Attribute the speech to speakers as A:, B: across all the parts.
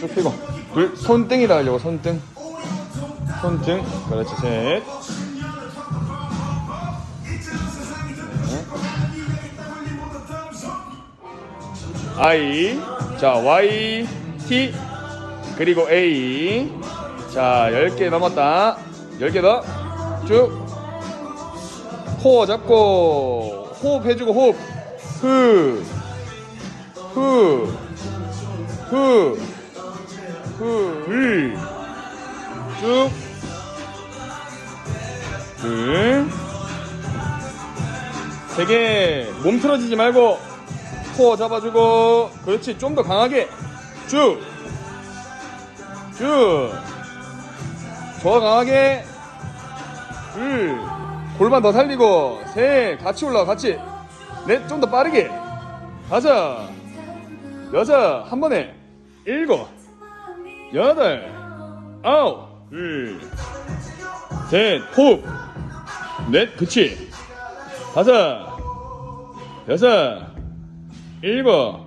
A: 쭉 펴고. 둘 손등이다 하려고 손등. 손등. 그렇지 셋. I 자 Y T 그리고 A 자 10개 넘었다. 10개 더쭉. 코어 잡고. 호흡 해주고 호흡. 흐. 흐, 흐, 흐, 을, 쭉, 둘, 세 개, 몸 틀어지지 말고, 코어 잡아주고, 그렇지, 좀 더 강하게, 쭉, 쭉, 더 강하게, 둘, 골반 더 살리고, 셋, 같이 올라가, 같이, 넷, 좀 더 빠르게, 다섯, 여섯, 한 번에, 일곱, 여덟, 아홉, 둘, 셋, 호흡, 넷, 그치, 다섯, 여섯, 일곱,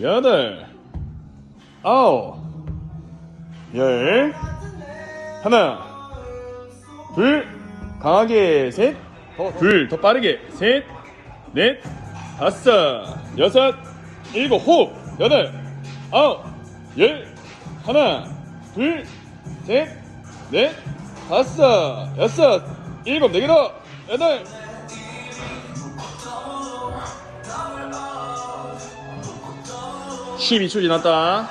A: 여덟, 아홉, 열, 하나, 둘, 강하게, 셋, 더, 둘, 더 빠르게, 셋, 넷, 다섯, 여섯, 일곱, 호흡, 여덟, 아홉, 열, 하나, 둘, 셋, 넷, 다섯, 여섯, 일곱, 네 개 더, 여덟. 십이 초 지났다.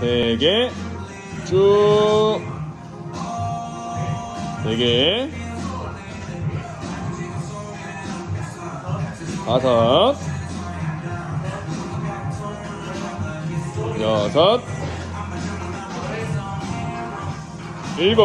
A: 세 개, 쭉, 네 개, 다섯, 여섯, 일곱.